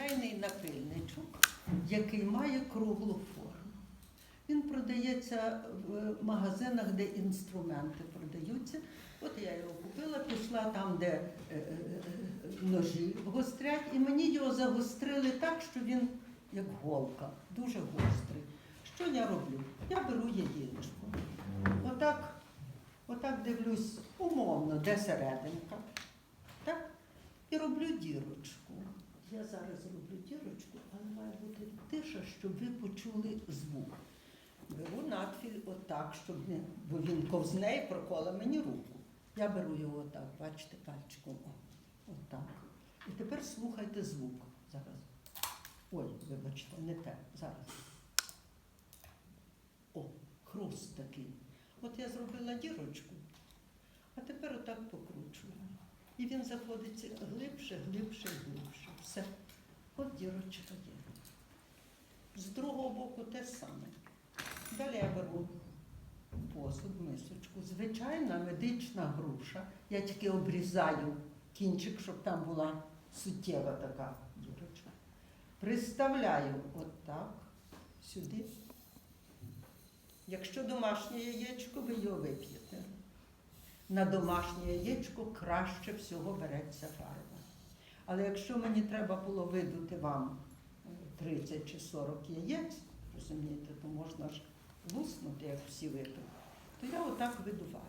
звичайний напильничок, який має круглу форму. Він продається в магазинах, де інструменти продаються. От я його купила, пішла там, де е, е, е, ножі гострять, і мені його загострили так, що він як голка, дуже гострий. Що я роблю? Я беру яєчко. Отак, отак дивлюсь умовно, де серединка. Так? І роблю дірочку. Я зараз роблю дірочку, але має бути тиша, щоб ви почули звук. Беру надфіль отак, щоб не, бо він ковзне і прокола мені руку. Я беру його отак, бачите, пальчиком. О, отак. І тепер слухайте звук. Зараз. Ой, вибачте, не те. Зараз. О, хруст такий. От я зробила дірочку, а тепер отак покручую. І він заходиться глибше, глибше, глибше. Все. От дірочка є. З другого боку те саме. Далі я беру посуд, мисочку. Звичайна медична груша. Я тільки обрізаю кінчик, щоб там була суттєва така дірочка. Приставляю отак сюди. Якщо домашнє яєчко, ви його вип'єте. На домашнє яєчко краще всього береться фарба. Але якщо мені треба було видути вам е, 30 чи 40 яєць, розумієте, то можна ж луснути, як всі випили, то я отак видуваю.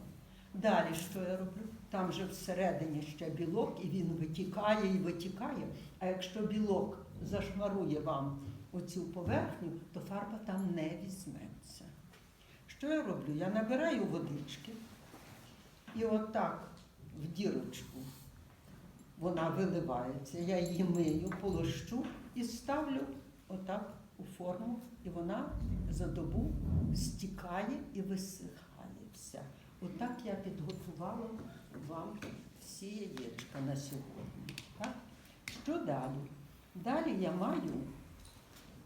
Далі що я роблю? Там же всередині ще білок, і він витікає і витікає. А якщо білок зашмарує вам оцю поверхню, то фарба там не візьметься. Що я роблю? Я набираю водички і отак в дірочку вона виливається. Я її мию, полощу і ставлю отак у форму, і вона за добу стікає і висихає вся. Отак я підготувала вам всі яєчка на сьогодні. Так? Що далі? Далі я маю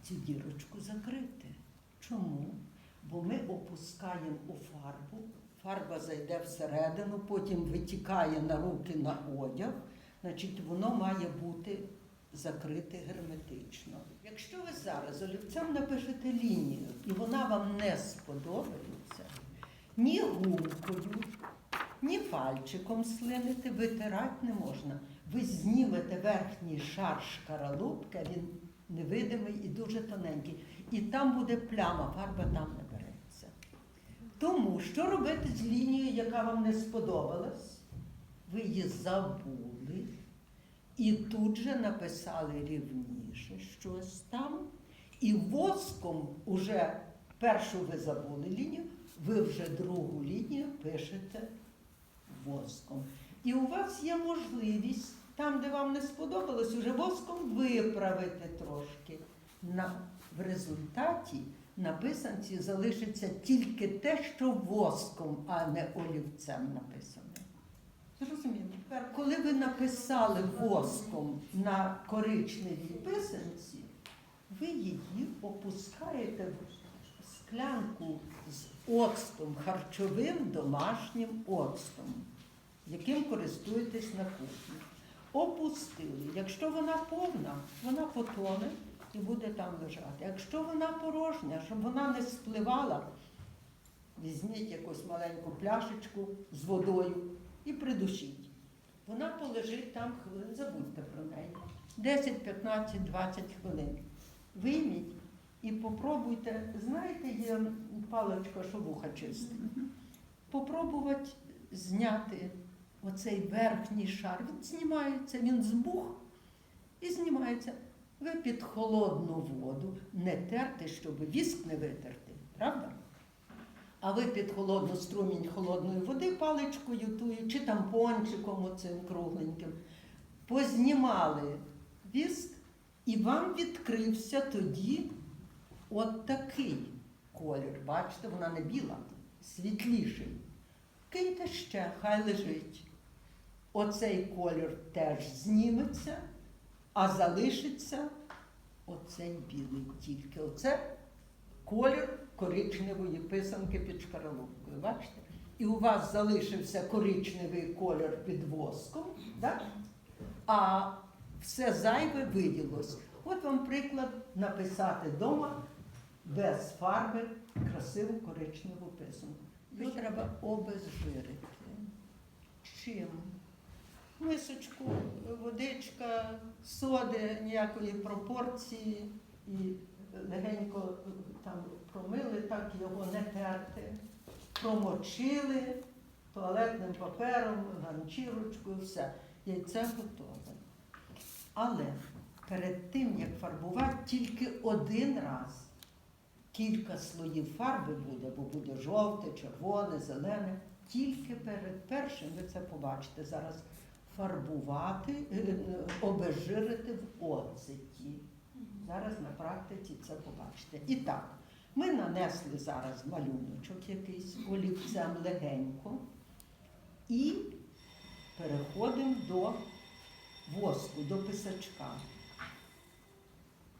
цю дірочку закрити. Чому? Бо ми опускаємо у фарбу, фарба зайде всередину, потім витікає на руки на одяг, значить воно має бути закрите герметично. Якщо ви зараз олівцем напишете лінію і вона вам не сподобається, ні гумкою, ні пальчиком слинити, витирати не можна. Ви знімете верхній шар шкаралупки, він невидимий і дуже тоненький. І там буде пляма, фарба там не. Тому що робити з лінією, яка вам не сподобалась? Ви її забули і тут же написали рівніше щось там. І воском уже першу ви забули лінію, ви вже другу лінію пишете воском. І у вас є можливість там, де вам не сподобалось, уже воском виправити трошки. На, в результаті на писанці залишиться тільки те, що воском, а не олівцем написано. Зрозуміло. Тепер, коли ви написали воском на коричневій писанці, ви її опускаєте в склянку з оцтом, харчовим домашнім оцтом, яким користуєтесь на кухні. Опустили. Якщо вона повна, вона потоне і буде там лежати. Якщо вона порожня, щоб вона не спливала, візьміть якусь маленьку пляшечку з водою і придушіть. Вона полежить там хвилин, забудьте про неї. 10, 15, 20 хвилин. Вийміть і попробуйте, знаєте, є паличка, що вуха чистить. Попробувати зняти оцей верхній шар. Він знімається, він збух і знімається. Ви під холодну воду не терти, щоб віск не витерти, правда? А ви під холодну струмінь холодної води паличкою тую, чи тампончиком оцим кругленьким, познімали віск, і вам відкрився тоді от такий колір. Бачите, вона не біла, світліший. Киньте ще, хай лежить. Оцей колір теж зніметься, а залишиться оцей білий тільки. Оце колір коричневої писанки під шкаралупкою. Бачите? І у вас залишився коричневий колір під воском, так? а все зайве виділось. От вам приклад написати вдома без фарби красиву коричневу писанку. Його треба обезжирити. Чим? Мисочку, водичка, соди ніякої пропорції і легенько е, там промили, так його не терти, промочили туалетним папером, ганчірочкою, все. Яйце готове. Але перед тим, як фарбувати, тільки один раз кілька слоїв фарби буде, бо буде жовте, червоне, зелене. Тільки перед першим, ви це побачите зараз, фарбувати, е, е, обезжирити в оцеті. Зараз на практиці це побачите. І так, ми нанесли зараз малюночок якийсь олівцем легенько і переходимо до воску, до писачка.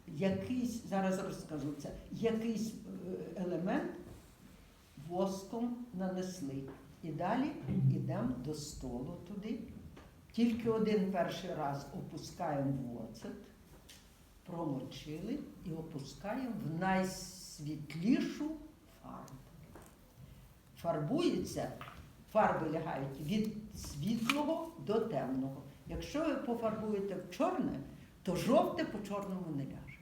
Якийсь, зараз розкажу це, якийсь е, елемент воском нанесли. І далі йдемо до столу туди. Тільки один перший раз опускаємо в оцет, промочили і опускаємо в найсвітлішу фарбу. Фарбується, фарби лягають від світлого до темного. Якщо ви пофарбуєте в чорне, то жовте по чорному не ляже.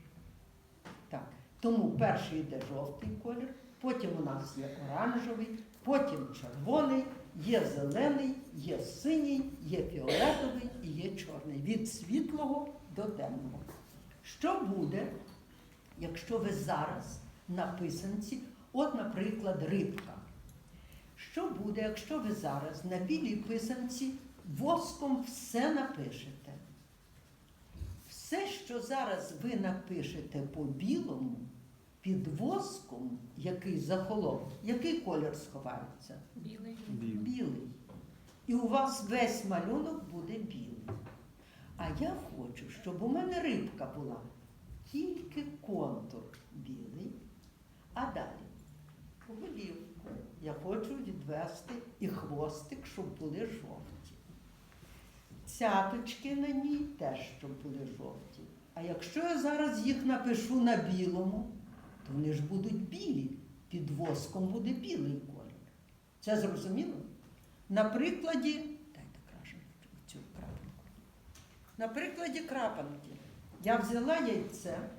Так. Тому перший йде жовтий колір, потім у нас є оранжевий, потім червоний, є зелений, є синій, є фіолетовий і є чорний. Від світлого до темного. Що буде, якщо ви зараз на писанці, от, наприклад, рибка. Що буде, якщо ви зараз на білій писанці воском все напишете? Все, що зараз ви напишете по білому, під воском, який захолов, який колір сховається? Білий. Білий. І у вас весь малюнок буде білий. А я хочу, щоб у мене рибка була тільки контур білий, а далі голівку. Я хочу відвести і хвостик, щоб були жовті. Цяточки на ній теж, щоб були жовті. А якщо я зараз їх напишу на білому, вони ж будуть білі. Під воском буде білий колір. Це зрозуміло? На прикладі, дайте краще цю крапинку. На прикладі крапанки я взяла яйце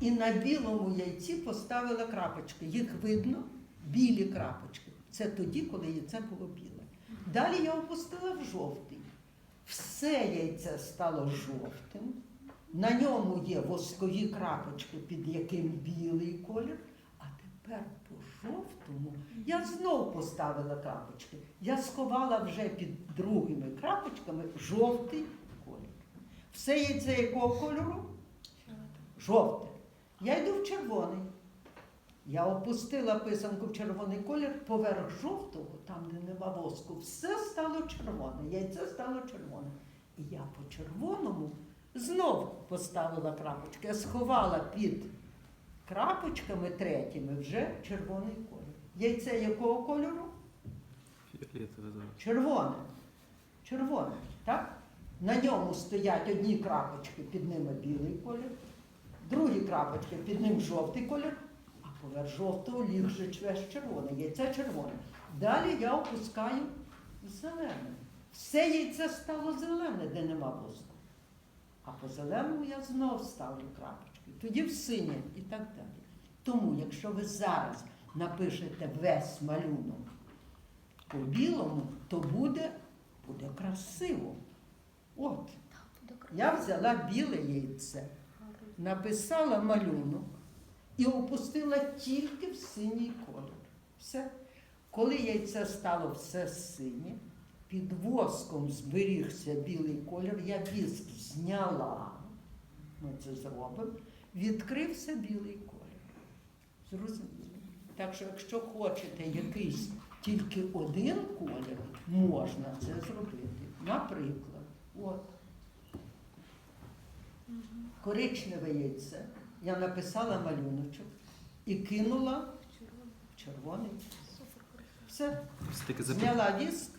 і на білому яйці поставила крапочки. Їх видно, білі крапочки. Це тоді, коли яйце було біле. Далі я опустила в жовтий. Все яйце стало жовтим. На ньому є воскові крапочки, під яким білий колір. А тепер по жовтому я знов поставила крапочки. Я сховала вже під другими крапочками жовтий колір. Все яйце якого кольору? Жовте. Я йду в червоний. Я опустила писанку в червоний колір поверх жовтого, там, де нема воску, все стало червоне, яйце стало червоне. І я по червоному знов поставила крапочки, сховала під крапочками третіми вже червоний колір. Яйце якого кольору? Червоне. Червоне, так? На ньому стоять одні крапочки, під ними білий колір, другі крапочки, під ним жовтий колір, а поверх жовтого ліг же весь червоне, яйце червоне. Далі я опускаю зелене. Все яйце стало зелене, де нема воску. А по зеленому я знов ставлю крапочки, тоді в синє і так далі. Тому, якщо ви зараз напишете весь малюнок по білому, то буде, буде красиво. От, я взяла біле яйце, написала малюнок і опустила тільки в синій колір. Все. Коли яйце стало все синє, під воском зберігся білий колір, я віск зняла. Ми це зробимо. Відкрився білий колір. Зрозуміло. Так що, якщо хочете якийсь тільки один колір, можна це зробити. Наприклад, от коричневе яйце. Я написала малюночок і кинула в червоний. Все. Зняла віск,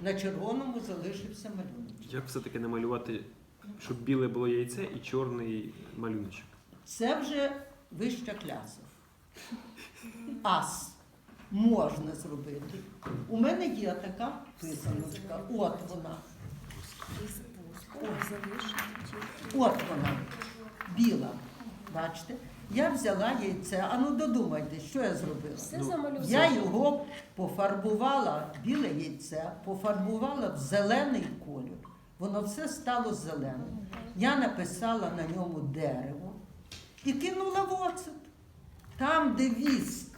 на червоному залишився малюнок. Як все-таки намалювати Щоб біле було яйце і чорний малюночок. Це вже вища кляса. Ас можна зробити. У мене є така писаночка. От вона. От вона. Біла. Бачите? Я взяла яйце. А ну додумайте, що я зробила? Все Ну. Я його пофарбувала, біле яйце, пофарбувала в зелений колір. Воно все стало зеленим. Я написала на ньому дерево і кинула в оцет. Там, де віск,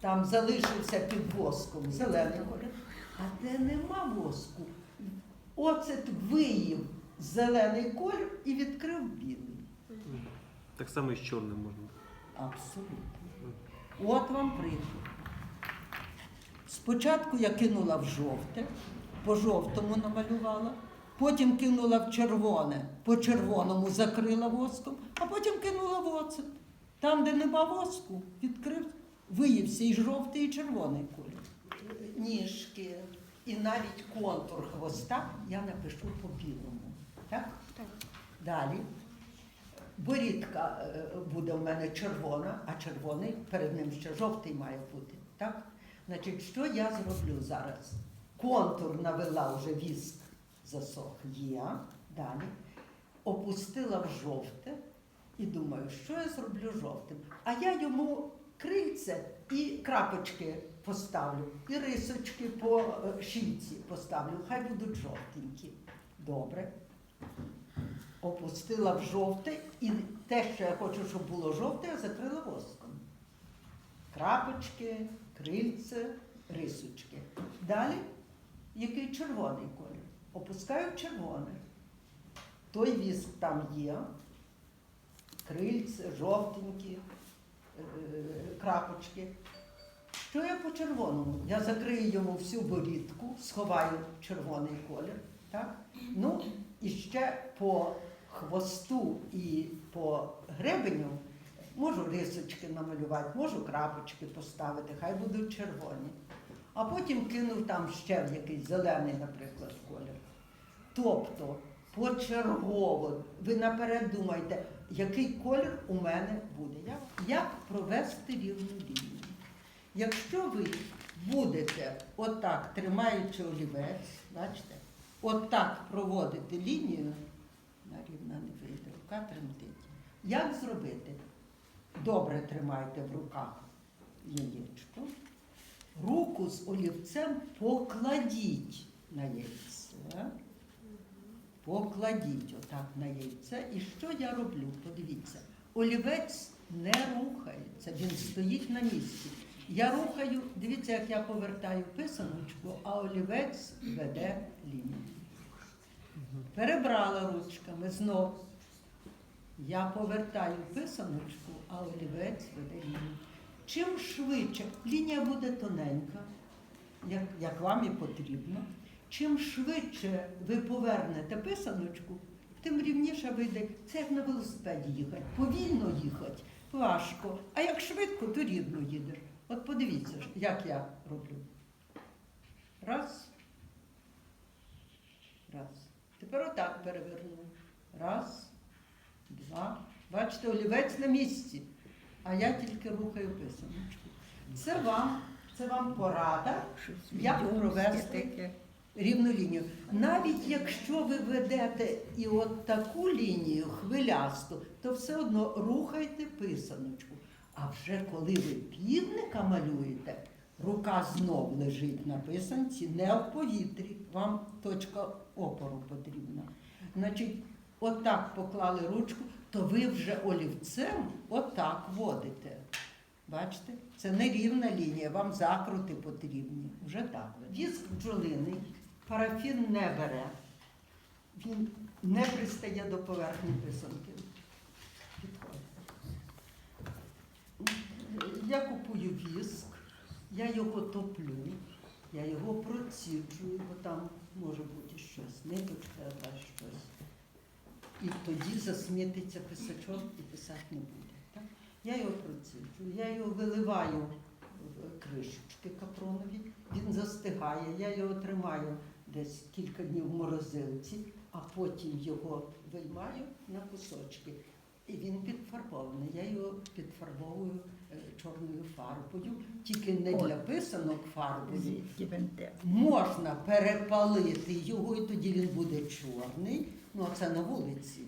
там залишився під воском зелений колір, а де нема воску, оцет виїв зелений колір і відкрив білий. Так само і з чорним можна. Абсолютно. От вам приклад. Спочатку я кинула в жовте, по жовтому намалювала, потім кинула в червоне, по червоному закрила воском, а потім кинула в оцет. Там, де нема воску, відкрив, виївся і жовтий, і червоний колір. Ніжки і навіть контур хвоста я напишу по білому. Так? Так. Далі. Борідка е, буде в мене червона, а червоний перед ним ще жовтий має бути. Так? Значить, що я зроблю зараз? Контур навела вже віск засох є. Далі. Опустила в жовте і думаю, що я зроблю жовтим. А я йому крильце і крапочки поставлю, і рисочки по е, шийці поставлю. Хай будуть жовтенькі. Добре опустила в жовте, і те, що я хочу, щоб було жовте, я закрила воском. Крапочки, крильце, рисочки. Далі який червоний колір. Опускаю в червоний. Той віск там є, крильце, жовтенькі, е, крапочки. Що я по червоному? Я закрию йому всю борідку, сховаю червоний колір. Так? Ну, і ще по хвосту і по гребеню можу рисочки намалювати, можу крапочки поставити, хай будуть червоні. А потім кинув там ще в якийсь зелений, наприклад, колір. Тобто почергово ви наперед думаєте, який колір у мене буде. Як, провести рівну лінію? Якщо ви будете отак, тримаючи олівець, бачите, отак проводити лінію, на рівна не вийде, рука тремтить. Як зробити? Добре тримайте в руках яєчко, руку з олівцем покладіть на яйце. Покладіть отак на яйце. І що я роблю? Подивіться, олівець не рухається, він стоїть на місці. Я рухаю, дивіться, як я повертаю писаночку, а олівець веде лінію. Перебрала ручками знов. Я повертаю писаночку, а олівець веде лінію. Чим швидше, лінія буде тоненька, як, як вам і потрібно. Чим швидше ви повернете писаночку, тим рівніше вийде. Це як на велосипеді їхати. Повільно їхати важко. А як швидко, то рівно їдеш. От подивіться, як я роблю. Раз. Раз. Тепер отак переверну. Раз, два. Бачите, олівець на місці, а я тільки рухаю писаночку. Це вам, це вам порада, як провести рівну лінію. Навіть якщо ви ведете і от таку лінію хвилясту, то все одно рухайте писаночку. А вже коли ви півника малюєте, рука знов лежить на писанці, не в повітрі. Вам точка опору потрібна. Значить, отак поклали ручку, то ви вже олівцем отак водите. Бачите? Це не рівна лінія, вам закрути потрібні. Вже так. Віск бджолиний, парафін не бере. Він не пристає до поверхні писанки. Я купую віск, я його топлю, я його проціджую, бо там може бути щось, ниточка якась щось. І тоді засмітиться писачок і писати не буде. Так? Я його проціджую, я його виливаю в кришечки капронові, він застигає, я його тримаю десь кілька днів в морозилці, а потім його виймаю на кусочки. І він підфарбований. Я його підфарбовую чорною фарбою, тільки не От. для писанок фарбою. Можна перепалити його, і тоді він буде чорний. Ну, а це на вулиці.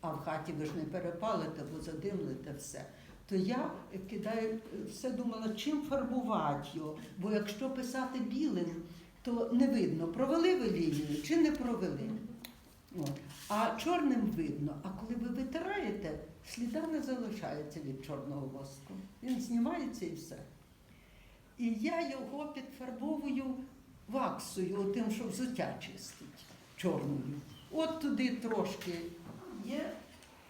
А в хаті ви ж не перепалите, бо задимлите все. То я кидаю, все думала, чим фарбувати його. Бо якщо писати білим, то не видно, провели ви лінію чи не провели. От. А чорним видно. А коли ви витираєте, сліда не залишається від чорного воску. Він знімається і все. І я його підфарбовую ваксою, тим, що взуття чистить чорною. От туди трошки є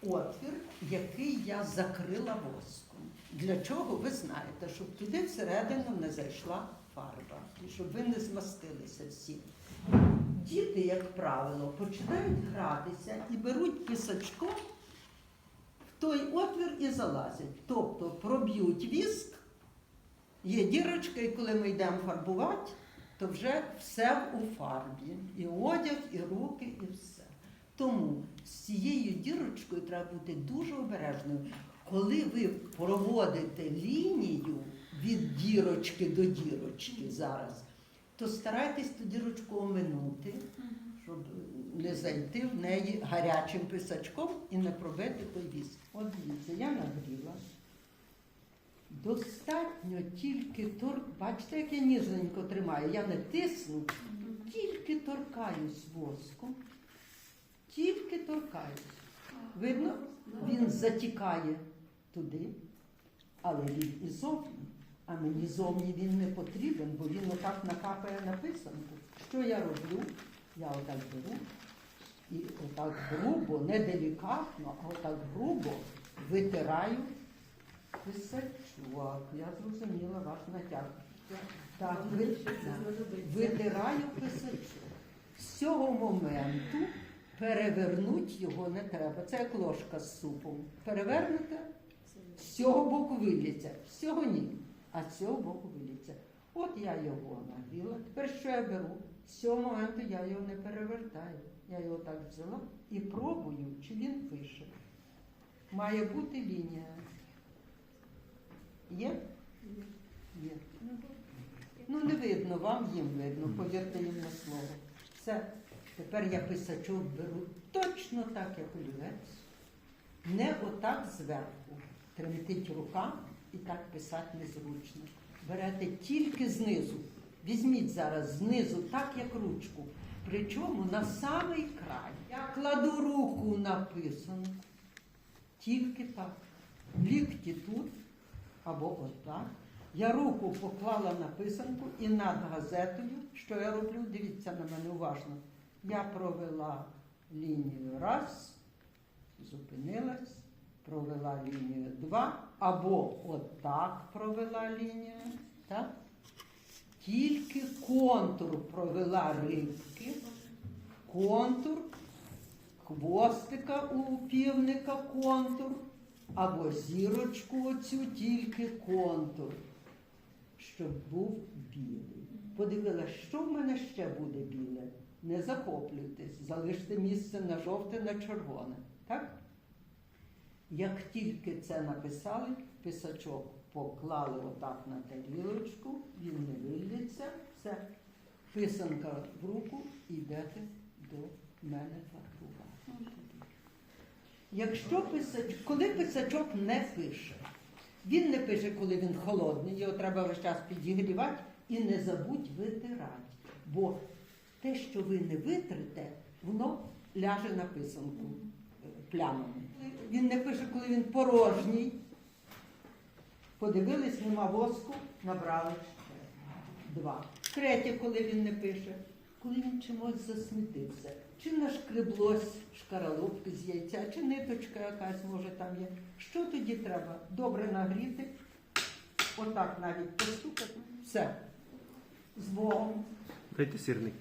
отвір, який я закрила воском. Для чого ви знаєте, щоб туди всередину не зайшла фарба, і щоб ви не змастилися всі. Діти, як правило, починають гратися і беруть писачком той отвір і залазять. Тобто проб'ють віск, є дірочка, і коли ми йдемо фарбувати, то вже все у фарбі. І одяг, і руки, і все. Тому з цією дірочкою треба бути дуже обережною. Коли ви проводите лінію від дірочки до дірочки зараз, то старайтесь ту дірочку оминути, щоб не зайти в неї гарячим писачком і не пробити той віск. От дивіться, я нагріла. Достатньо тільки тор... Бачите, як я ніжненько тримаю. Я не тисну, тільки торкаюсь воском. Тільки торкаюсь. Видно, він затікає туди, але він і зовні. А мені зовні він не потрібен, бо він отак накапає на писанку. Що я роблю? Я отак беру і отак грубо, не делікатно, а отак грубо витираю писачок. Я зрозуміла ваш натяг. Так, витираю писачок. З цього моменту перевернуть його не треба. Це як ложка з супом. Перевернете, з цього боку виліться, з цього ні, а з цього боку виліться. От я його нагріла. Тепер що я беру? З цього моменту я його не перевертаю. Я його так взяла і пробую, чи він пише. Має бути лінія. Є? Є. Ну, не видно, вам їм видно, повірте їм на слово. Все. Тепер я писачок беру точно так, як олівець. Не отак зверху. Тремтить рука і так писати незручно. Берете тільки знизу. Візьміть зараз знизу, так як ручку. Причому на самий край. Я кладу руку на писанку. Тільки так. Лікті тут або отак. Я руку поклала на писанку і над газетою, що я роблю, дивіться на мене уважно. Я провела лінію раз, зупинилась, провела лінію два, або отак провела лінію. Так? Тільки контур провела рибки, контур, хвостика у півника контур, або зірочку оцю тільки контур, щоб був білий. Подивилась, що в мене ще буде біле. Не захоплюйтесь, залиште місце на жовте, на червоне. Так? Як тільки це написали, писачок поклали отак на тарілочку, він не вилється, все. Писанка в руку і йдете до мене фарбувати. Якщо писач, коли писачок не пише, він не пише, коли він холодний, його треба весь час підігрівати і не забудь витирати. Бо те, що ви не витрите, воно ляже на писанку е, плямами. Він не пише, коли він порожній. Подивились, нема воску, набрали два. Третє, коли він не пише, коли він чимось засмітився. Чи нашкреблось шкаралупки з яйця, чи ниточка якась, може, там є. Що тоді треба? Добре нагріти, отак навіть постукати. Все. З Богом. Дайте сірник.